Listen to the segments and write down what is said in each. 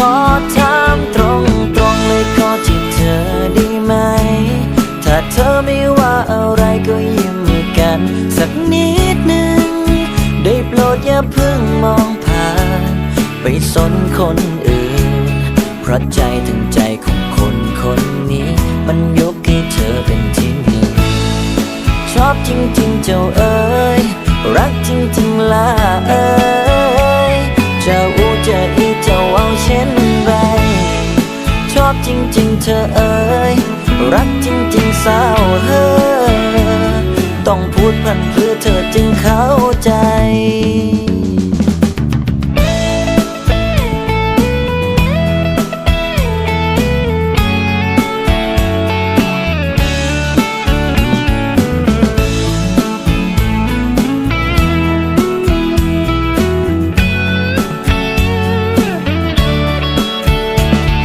อขอถามตรงตรงๆเลยขอที่เธอได้ไหม ถ้าเธอไม่ว่าอะไรก็ยิ้มกัน สักนิดหนึ่ง ได้โปรดอย่าเพิ่งมองผ่าน ไปสนคนอื่น เพราะใจถึงใจของคนคนนี้ มันยกให้เธอเป็นที่หนึ่งชอบจริง รักจริงๆสาวเฮ้อต้องพูดพันเพื่อเธอจึงเข้าใจ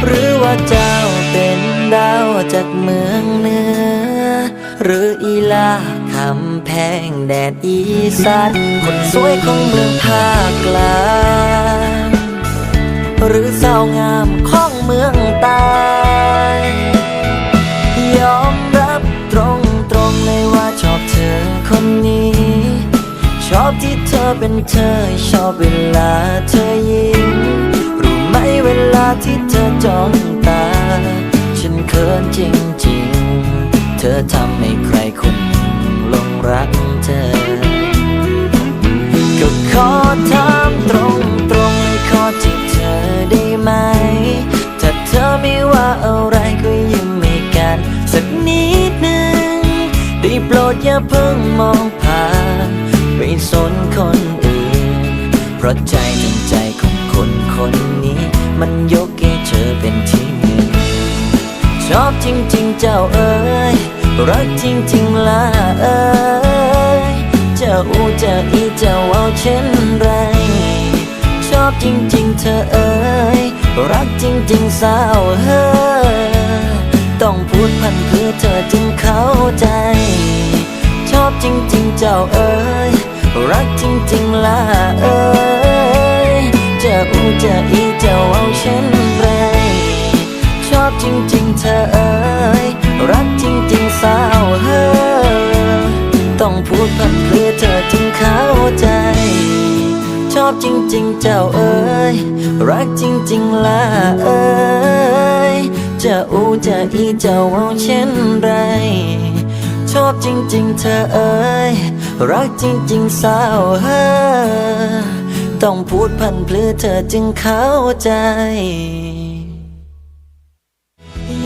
หรือว่าเจ้า เป็นดาวจากเมืองเหนือ หรืออีลาคำแพงแดดอีสานคนสวยของเมืองภาคกลางหรือสาวงามของเมืองใต้ยอมรับตรงตรงๆเลยว่าชอบเธอคนนี้ ชอบที่เธอเป็นเธอ ชอบเวลาเธอยิ้มรู้ไหมเวลาที่เธอจ้องตา ขินจริงๆ เธอทำให้ใครคนหนึ่งลงรักเธอ ก็ขอถามตรงตรงๆเลยขอจีบเธอได้ไหม ถ้าเธอไม่ว่าอะไรก็ยิ้มให้กัน สักนิดหนึ่งได้โปรดอย่าเพิ่งมองผ่านไปสนคนอื่น เพราะใจถึงใจของคนคนนี้มันยก อบจริง ๆ เจ้าเอ๋ยรักจริง ๆล่ะเอ๋ยเจ้าอูเจ้าอีเจ้าเอาเช่นไร ชอบจริง ๆ เธอเอ๋ยรักจริง ๆ สาวเฮ้อต้องพูดพันเพื่อเธอจึงเข้าใจ ชอบจริง ๆ เจ้าเอ๋ยรักจริง ๆล่ะเอ๋ยเจ้าอูเจ้าอีเจ้าเอาเช่นไร อบจริงๆ เธอเอ๋ยรักจริงๆสาวเฮอต้องพูดพันเพื่อเธอจึงเข้าใจ ชอบจริงๆ เจ้าเอ๋ยรักจริงๆล่ะเอ๋ยจะอูจะอีเจ้าเอาเช่นไร ชอบจริงๆ เธอเอ๋ยรักจริงๆสาวเฮอต้องพูดพันเพื่อเธอจึงเข้าใจ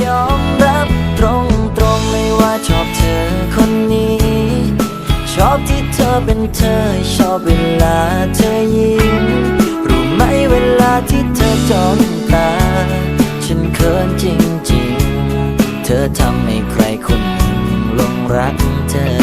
ยอมรับตรงตรงๆเลยว่าชอบเธอคนนี้ ชอบที่เธอเป็นเธอ ชอบเวลาเธอยิ้ม รู้ไหมเวลาที่เธอจ้องตา ฉันเขินจริงๆ เธอทำให้ใครคนหนึ่งลงรักเธอ